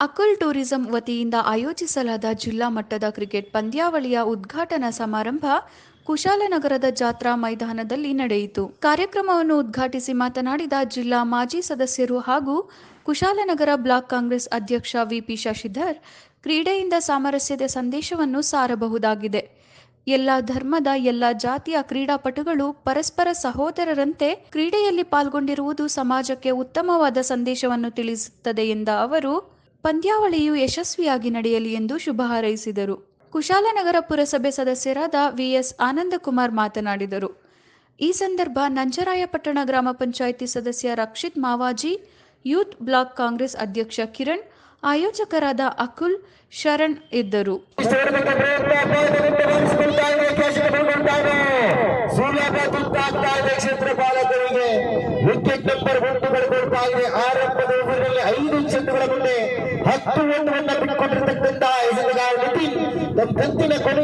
Akul tourism ವತಿಯಿಂದ ಆಯೋಜಿಸಲಾದ ಜಿಲ್ಲಾ ಮಟ್ಟದ ಕ್ರಿಕೆಟ್ ಪಂದ್ಯಾವಳಿಯ ಉದ್ಘಾಟನಾ ಸಮಾರಂಭ ಕುಶಾಲನಗರದ ಜಾತ್ರಾ ಮೈದಾನದಲ್ಲಿ ನಡೆಯಿತು. ಕಾರ್ಯಕ್ರಮವನ್ನು ಉದ್ಘಾಟಿಸಿ ಮಾತನಾಡಿದ ಜಿಲ್ಲಾ ಮಾಜಿ ಸದಸ್ಯರು ಹಾಗೂ ಕುಶಾಲನಗರ ಬ್ಲಾಕ್ ಕಾಂಗ್ರೆಸ್ ಅಧ್ಯಕ್ಷ ವಿಪಿ ಶಶಿಧರ್, ಕ್ರೀಡೆಯಿಂದ ಸಾಮರಸ್ಯದ ಸಂದೇಶವನ್ನು ಸಾರಬಹುದಾಗಿದೆ. ಎಲ್ಲ ಧರ್ಮದ, ಎಲ್ಲ ಜಾತಿಯ ಕ್ರೀಡಾಪಟುಗಳು ಪರಸ್ಪರ ಸಹೋದರರಂತೆ ಕ್ರೀಡೆಯಲ್ಲಿ ಪಾಲ್ಗೊಂಡಿರುವುದು ಸಮಾಜಕ್ಕೆ ಉತ್ತಮವಾದ ಸಂದೇಶವನ್ನು ತಿಳಿಸುತ್ತದೆ ಎಂದ ಅವರು ಪಂದ್ಯಾವಳಿಯು ಯಶಸ್ವಿಯಾಗಿ ನಡೆಯಲಿ ಎಂದು ಶುಭ ಹಾರೈಸಿದರು. ಕುಶಾಲನಗರ ಪುರಸಭೆ ಸದಸ್ಯರಾದ ವಿಎಸ್ ಆನಂದಕುಮಾರ್ ಮಾತನಾಡಿದರು. ಈ ಸಂದರ್ಭ ನಂಜರಾಯಪಟ್ಟಣ ಗ್ರಾಮ ಪಂಚಾಯಿತಿ ಸದಸ್ಯ ರಕ್ಷಿತ್ ಮಾವಾಜಿ, ಯೂತ್ ಬ್ಲಾಕ್ ಕಾಂಗ್ರೆಸ್ ಅಧ್ಯಕ್ಷ ಕಿರಣ್, ಆಯೋಜಕರಾದ ಅಕುಲ್, ಶರಣ್ ಇದ್ದರು. ಆರಂಭದ ಓವರ್ನಲ್ಲಿ ಐದು ಚೆಂಡುಗಳ ಮುಂದೆ ಹತ್ತು ಒಂದು ಒಂದು ಬಿಟ್ಟುಕೊಂಡಿರ್ತಕ್ಕಂತಹ ಹೆಸರುಗಾರ ನಿತಿನ್ ತಮ್ಮ ಕಂತಿನ ಕೊನೆ